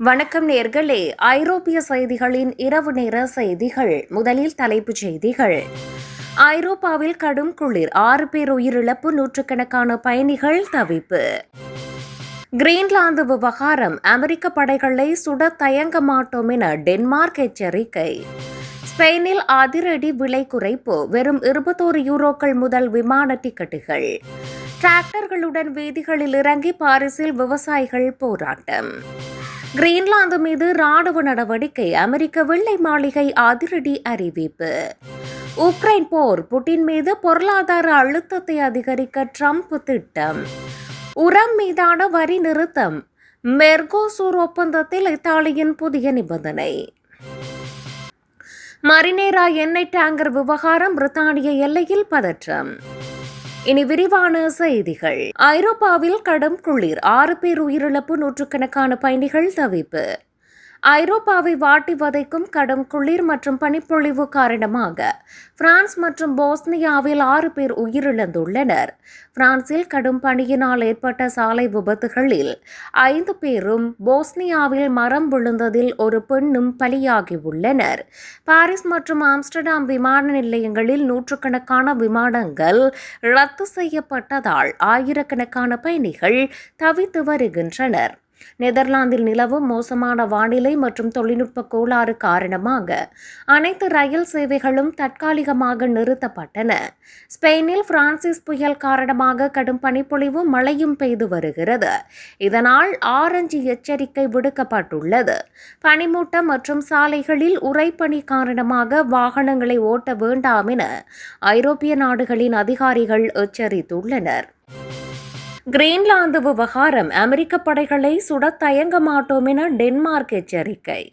வணக்கம் நேர்களே. ஐரோப்பிய செய்திகளின் இரவு நேர செய்திகள். முதலில் தலைப்புச் செய்திகள். ஐரோப்பாவில் கடும் குளிர். ஆறு பேர் உயிரிழப்பு. நூற்றுக்கணக்கான பயணிகள் தவிப்பு. கிரீன்லாந்து விவகாரம். அமெரிக்க படைகளை சுட தயங்க மாட்டோம் என டென்மார்க் எச்சரிக்கை. ஸ்பெயினில் அதிரடி விலை குறைப்பு. வெறும் இருபத்தோரு யூரோக்கள் முதல் விமான டிக்கெட்டுகள். டிராக்டர்களுடன் வீதிகளில் இறங்கி பாரிஸில் விவசாயிகள் போராட்டம். கிரீன்லாந்து மீது ராணுவ நடவடிக்கை அமெரிக்க வெள்ளை மாளிகை அதிரடி அறிவிப்பு. உக்ரைன் போர் புட்டின் மீது பொருளாதார அழுத்தத்தை அதிகரிக்க ட்ரம்ப் திட்டம். உரம் மீதான வரி நிறுத்தம் மெர்கோசூர் ஒப்பந்தத்தில் இத்தாலியின் புதிய நிபந்தனை. மரினேரா எண்ணெய் டேங்கர் விவகாரம் பிரித்தானிய எல்லையில் பதற்றம். இனி விரிவான செய்திகள். ஐரோப்பாவில் கடும் குளிர். ஆறு பேர் உயிரிழப்பு நூற்றுக்கணக்கான பயணிகள் தவிப்பு. ஐரோப்பாவை வாட்டி வதைக்கும் கடும் குளிர் மற்றும் பனிப்பொழிவு காரணமாக பிரான்ஸ் மற்றும் போஸ்னியாவில் ஆறு பேர் உயிரிழந்துள்ளனர். பிரான்சில் கடும் பணியினால் ஏற்பட்ட சாலை விபத்துகளில் ஐந்து பேரும் போஸ்னியாவில் மரம் விழுந்ததில் ஒரு பெண்ணும் பலியாகியுள்ளனர். பாரிஸ் மற்றும் ஆம்ஸ்டர்டாம் விமான நிலையங்களில் நூற்றுக்கணக்கான விமானங்கள் ரத்து செய்யப்பட்டதால் ஆயிரக்கணக்கான பயணிகள் தவித்து வருகின்றனர். நெதர்லாந்தில் நிலவும் மோசமான வானிலை மற்றும் தொழில்நுட்ப கோளாறு காரணமாக அனைத்து ரயில் சேவைகளும் தற்காலிகமாக நிறுத்தப்பட்டன. ஸ்பெயினில் பிரான்சிஸ் புயல் காரணமாக கடும் பனிப்பொழிவு மழையும் பெய்து வருகிறது. இதனால் ஆரஞ்சு எச்சரிக்கை விடுக்கப்பட்டுள்ளது. பனிமூட்டம் மற்றும் சாலைகளில் உறைப்பனி காரணமாக வாகனங்களை ஓட்ட வேண்டாம் என ஐரோப்பிய நாடுகளின் அதிகாரிகள் எச்சரித்துள்ளனர். கிரீன்லாந்து விவகாரம் அமெரிக்க படைகளை சுட தயங்க மாட்டோம் என டென்மார்க் எச்சரிக்கை.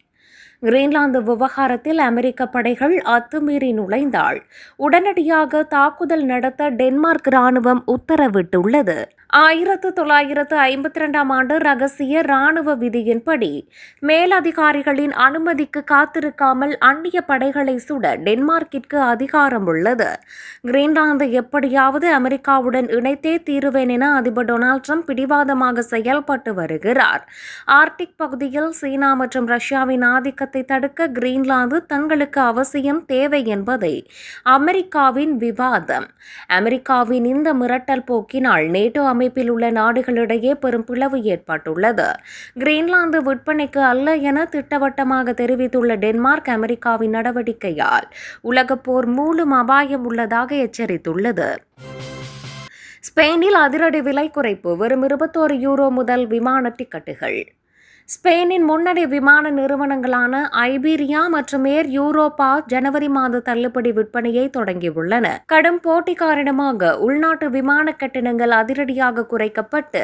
கிரீன்லாந்து விவகாரத்தில் அமெரிக்க படைகள் அத்துமீறி நுழைந்தால் உடனடியாக தாக்குதல் நடத்த டென்மார்க் ராணுவம் உத்தரவிட்டுள்ளது. ஆயிரத்து தொள்ளாயிரத்து ஐம்பத்தி ரெண்டாம் ஆண்டு ரகசிய ராணுவ விதியின்படி மேலதிகாரிகளின் அனுமதிக்கு காத்திருக்காமல் அந்நிய படைகளை சுட டென்மார்க்கிற்கு அதிகாரம் உள்ளது. கிரீன்லாந்து எப்படியாவது அமெரிக்காவுடன் இணைத்தே தீருவேன் என அதிபர் டொனால்ட் ட்ரம்ப் பிடிவாதமாக செயல்பட்டு வருகிறார். ஆர்டிக் பகுதியில் சீனா மற்றும் ரஷ்யாவின் ஆதிக்கத்தை தடுக்க கிரீன்லாந்து தங்களுக்கு அவசியம் தேவை என்பதை அமெரிக்காவின் விவாதம். அமெரிக்காவின் இந்த மிரட்டல் போக்கினால் நேட்டோ அமைப்பில் உள்ள நாடுகளிடையே பெரும் பிளவு ஏற்பட்டுள்ளது. கிரீன்லாந்து விற்பனைக்கு அல்ல என திட்டவட்டமாக தெரிவித்துள்ள டென்மார்க் அமெரிக்காவின் நடவடிக்கையால் உலகப் போர் மூலம் அபாயம் உள்ளதாக எச்சரித்துள்ளது. ஸ்பெயினில் அதிரடி விலை குறைப்பு வெறும் இருபத்தோரு யூரோ முதல் விமான டிக்கெட்டுகள். ஸ்பெயினின் முன்னணி விமான நிறுவனங்களான ஐபீரியா மற்றும் ஏர் யூரோப்பா ஜனவரி மாத தள்ளுபடி விற்பனையை தொடங்கியுள்ளன. கடும் போட்டி காரணமாக உள்நாட்டு விமான கட்டணங்கள் அதிரடியாக குறைக்கப்பட்டு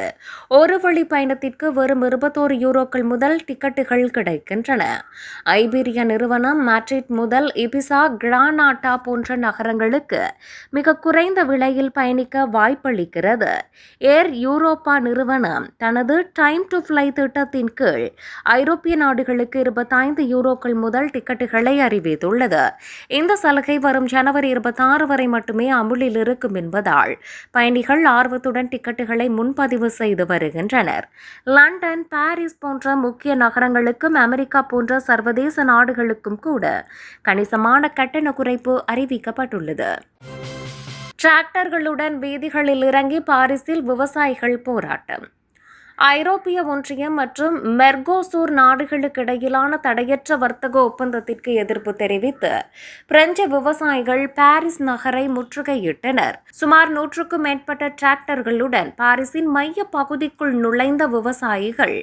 ஒரு வழி பயணத்திற்கு வெறும் இருபத்தோரு யூரோக்கள் முதல் டிக்கெட்டுகள் கிடைக்கின்றன. ஐபீரியா நிறுவனம் மேட்ரிட் முதல் இபிசா கிரானாட்டா போன்ற நகரங்களுக்கு மிக குறைந்த விலையில் பயணிக்க வாய்ப்பளிக்கிறது. ஏர் யூரோப்பா நிறுவனம் தனது டைம் டு ஃப்ளை திட்டத்தின் கீழ் கீழ் ஐரோப்பிய நாடுகளுக்கு இருபத்தைந்து யூரோக்கள் முதல் டிக்கெட்டுகளை அறிவித்துள்ளது. இந்த சலுகை வரும் ஜனவரி இருபத்தாறு வரை மட்டுமே அமுலில் இருக்கும் என்பதால் பயணிகள் ஆர்வத்துடன் டிக்கெட்டுகளை முன்பதிவு செய்து வருகின்றனர். லண்டன் பாரிஸ் போன்ற முக்கிய நகரங்களுக்கும் அமெரிக்கா போன்ற சர்வதேச நாடுகளுக்கும் கூட கணிசமான கட்டண குறைப்பு அறிவிக்கப்பட்டுள்ளது. டிராக்டர்களுடன் வீதிகளில் இறங்கி பாரிஸில் விவசாயிகள் போராட்டம். ஐரோப்பிய ஒன்றியம் மற்றும் மெர்கோசூர் நாடுகளுக்கிடையிலான தடையற்ற வர்த்தக ஒப்பந்தத்திற்கு எதிர்ப்பு தெரிவித்து பிரெஞ்சு விவசாயிகள் பாரிஸ் நகரை முற்றுகையிட்டனர். சுமார் நூற்றுக்கும் மேற்பட்ட டிராக்டர்களுடன் பாரிஸின் மைய பகுதிக்குள் நுழைந்த விவசாயிகள்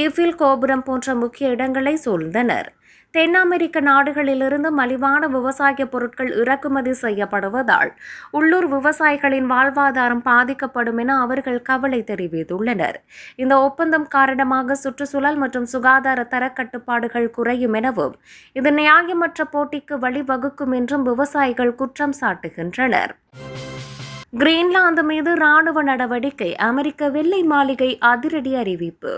ஈஃபில் கோபுரம் போன்ற முக்கிய இடங்களை சூழ்ந்தனர். தென் அமெரிக்க நாடுகளிலிருந்து மலிவான விவசாய பொருட்கள் இறக்குமதி செய்யப்படுவதால் உள்ளூர் விவசாயிகளின் வாழ்வாதாரம் பாதிக்கப்படும் என அவர்கள் கவலை தெரிவித்துள்ளனர். இந்த ஒப்பந்தம் காரணமாக சுற்றுச்சூழல் மற்றும் சுகாதார தர கட்டுப்பாடுகள் குறையும் எனவும் இது நியாயமற்ற போட்டிக்கு வழிவகுக்கும் என்றும் விவசாயிகள் குற்றம் சாட்டுகின்றனர். கிரீன்லாந்து மீது ராணுவ நடவடிக்கை அமெரிக்க வெள்ளை மாளிகை அதிரடி அறிவிப்பு.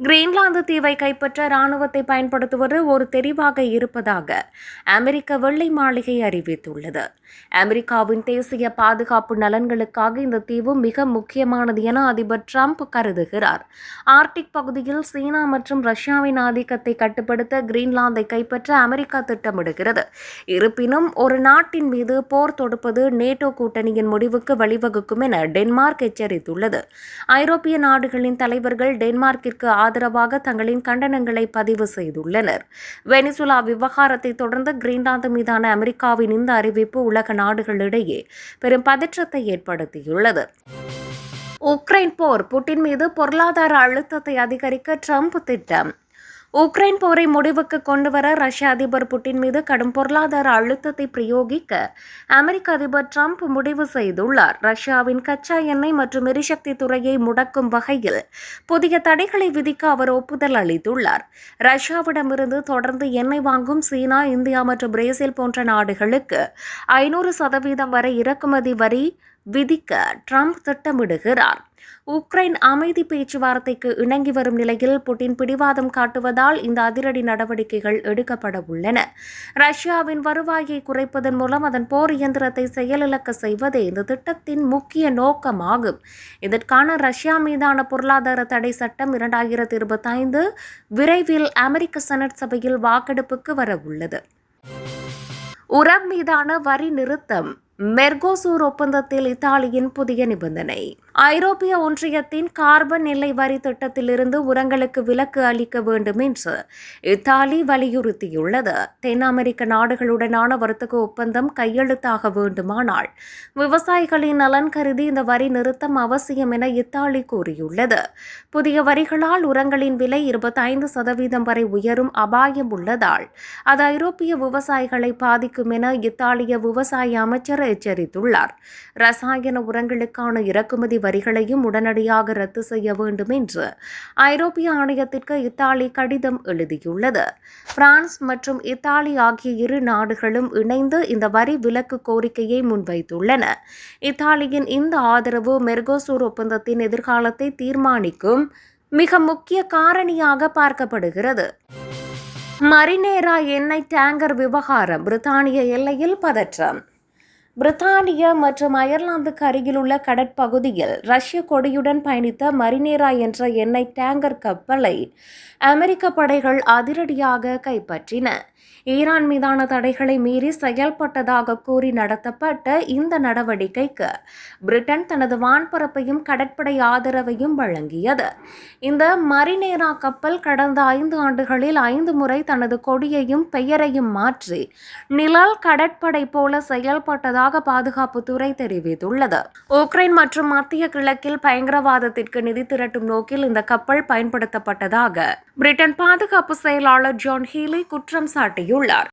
கிரீன்லாந்து தீவை கைப்பற்ற ராணுவத்தை பயன்படுத்துவது ஒரு தெரிவாக இருப்பதாக அமெரிக்க வெள்ளை மாளிகை அறிவித்துள்ளது. அமெரிக்காவின் தேசிய பாதுகாப்பு நலன்களுக்காக இந்த தீவு மிக முக்கியமானது என அதிபர் ட்ரம்ப் கருதுகிறார். ஆர்டிக் பகுதியில் சீனா மற்றும் ரஷ்யாவின் ஆதிக்கத்தை கட்டுப்படுத்த கிரீன்லாந்தை கைப்பற்ற அமெரிக்கா திட்டமிடுகிறது. இருப்பினும் ஒரு நாட்டின் மீது போர் தொடுப்பது நேட்டோ கூட்டணியின் முடிவுக்கு வழிவகுக்கும் என டென்மார்க் எச்சரித்துள்ளது. ஐரோப்பிய நாடுகளின் தலைவர்கள் டென்மார்க்கிற்கு ஆதரவாக தங்களின் கண்டனங்களை பதிவு செய்துள்ளனர். வெனிசுலா விவகாரத்தை தொடர்ந்து கிரீன்லாந்து மீதான அமெரிக்காவின் இந்த அறிவிப்பு உலக நாடுகளிடையே பெரும் பதற்றத்தை ஏற்படுத்தியுள்ளது. உக்ரைன் போர் புட்டின் மீது பொருளாதார அழுத்தத்தை அதிகரிக்க ட்ரம்ப் திட்டம். உக்ரைன் போரை முடிவுக்கு கொண்டுவர ரஷ்ய அதிபர் புட்டின் மீது கடும் பொருளாதார அழுத்தத்தை பிரயோகிக்க அமெரிக்க அதிபர் ட்ரம்ப் முடிவு செய்துள்ளார். ரஷ்யாவின் கச்சா எண்ணெய் மற்றும் எரிசக்தி துறையை முடக்கும் வகையில் புதிய தடைகளை விதிக்க அவர் ஒப்புதல் அளித்துள்ளார். ரஷ்யாவிடமிருந்து தொடர்ந்து எண்ணெய் வாங்கும் சீனா இந்தியா மற்றும் பிரேசில் போன்ற நாடுகளுக்கு ஐநூறு சதவீதம் வரை இறக்குமதி வரி விதிக்க ட்ரம்ப் திட்டமிடுகிறார். உக்ரைன் அமைதி பேச்சுவார்த்தைக்கு இணங்கி வரும் நிலையில் புட்டின் பிடிவாதம் காட்டுவதால் இந்த அதிரடி நடவடிக்கைகள் எடுக்கப்பட உள்ளன. ரஷ்யாவின் வருவாயை குறைப்பதன் மூலம் அதன் போர் இயந்திரத்தை செயலிழக்க செய்வதே இந்த திட்டத்தின் முக்கிய நோக்கமாகும். இதற்கான ரஷ்யா மீதான பொருளாதார தடை சட்டம் இரண்டாயிரத்தி இருபத்தைந்து விரைவில் அமெரிக்க செனட் சபையில் வாக்கெடுப்புக்கு வரவுள்ளது. உரம் மீதான வரி நிறுத்தம் மெர்கோசூர் ஒப்பந்தத்தில் இத்தாலியின் புதிய நிபந்தனை. ஐரோப்பிய ஒன்றியத்தின் கார்பன் எல்லை வரி திட்டத்திலிருந்து உரங்களுக்கு விலக்கு அளிக்க வேண்டும் என்று இத்தாலி வலியுறுத்தியுள்ளது. தென் அமெரிக்க நாடுகளுடனான வர்த்தக ஒப்பந்தம் கையெழுத்தாக வேண்டுமானால் விவசாயிகளின் நலன் கருதி இந்த வரி நிறுத்தம் அவசியம் என இத்தாலி கூறியுள்ளது. புதிய வரிகளால் உரங்களின் விலை இருபத்தைந்து சதவீதம் வரை உயரும் அபாயம் உள்ளதால் அது ஐரோப்பிய விவசாயிகளை பாதிக்கும் என இத்தாலிய விவசாய அமைச்சர் எச்சரித்துள்ளார். ரசாயன உரங்களுக்கான இறக்குமதி வரிகளையும் உடனடியாக ரத்து செய்ய வேண்டும் என்று ஐரோப்பிய ஆணையத்திற்கு இத்தாலி கடிதம் எழுதியுள்ளது. பிரான்ஸ் மற்றும் இத்தாலி ஆகிய இரு நாடுகளும் இணைந்து இந்த வரி விலக்கு கோரிக்கையை முன்வைத்துள்ளன. இத்தாலியின் இந்த ஆதரவு மெர்கோசூர் ஒப்பந்தத்தின் எதிர்காலத்தை தீர்மானிக்கும் மிக முக்கிய காரணியாக பார்க்கப்படுகிறது. மரினேரா எண்ணெய் டேங்கர் விவகாரம் பிரித்தானிய எல்லையில் பதற்றம். பிரித்தானியா மற்றும் அயர்லாந்துக்கு அருகிலுள்ள கடற்பகுதியில் ரஷ்ய கொடியுடன் பயணித்த மரினேரா என்ற எண்ணெய் டேங்கர் கப்பலை அமெரிக்க படைகள் அதிரடியாக கைப்பற்றின. ஈரான் மீதான தடைகளை மீறி செயல்பட்டதாக கூறி நடத்தப்பட்ட இந்த நடவடிக்கைக்கு பிரிட்டன் தனது வான்பரப்பையும் கடற்படை ஆதரவையும் வழங்கியது. இந்த மரினேரா கப்பல் கடந்த ஐந்து ஆண்டுகளில் ஐந்து முறை தனது கொடியையும் பெயரையும் மாற்றி நிழல் கடற்படை போல செயல்பட்டதாக பாதுகாப்புத்துறை தெரிவித்துள்ளது. உக்ரைன் மற்றும் மத்திய கிழக்கில் பயங்கரவாதத்திற்கு நிதி திரட்டும் நோக்கில் இந்த கப்பல் பயன்படுத்தப்பட்டதாக பிரிட்டன் பாதுகாப்பு செயலாளர் ஜான் ஹீலி குற்றம் சாட்டியுள்ளார். வெளியிட்டுள்ளார்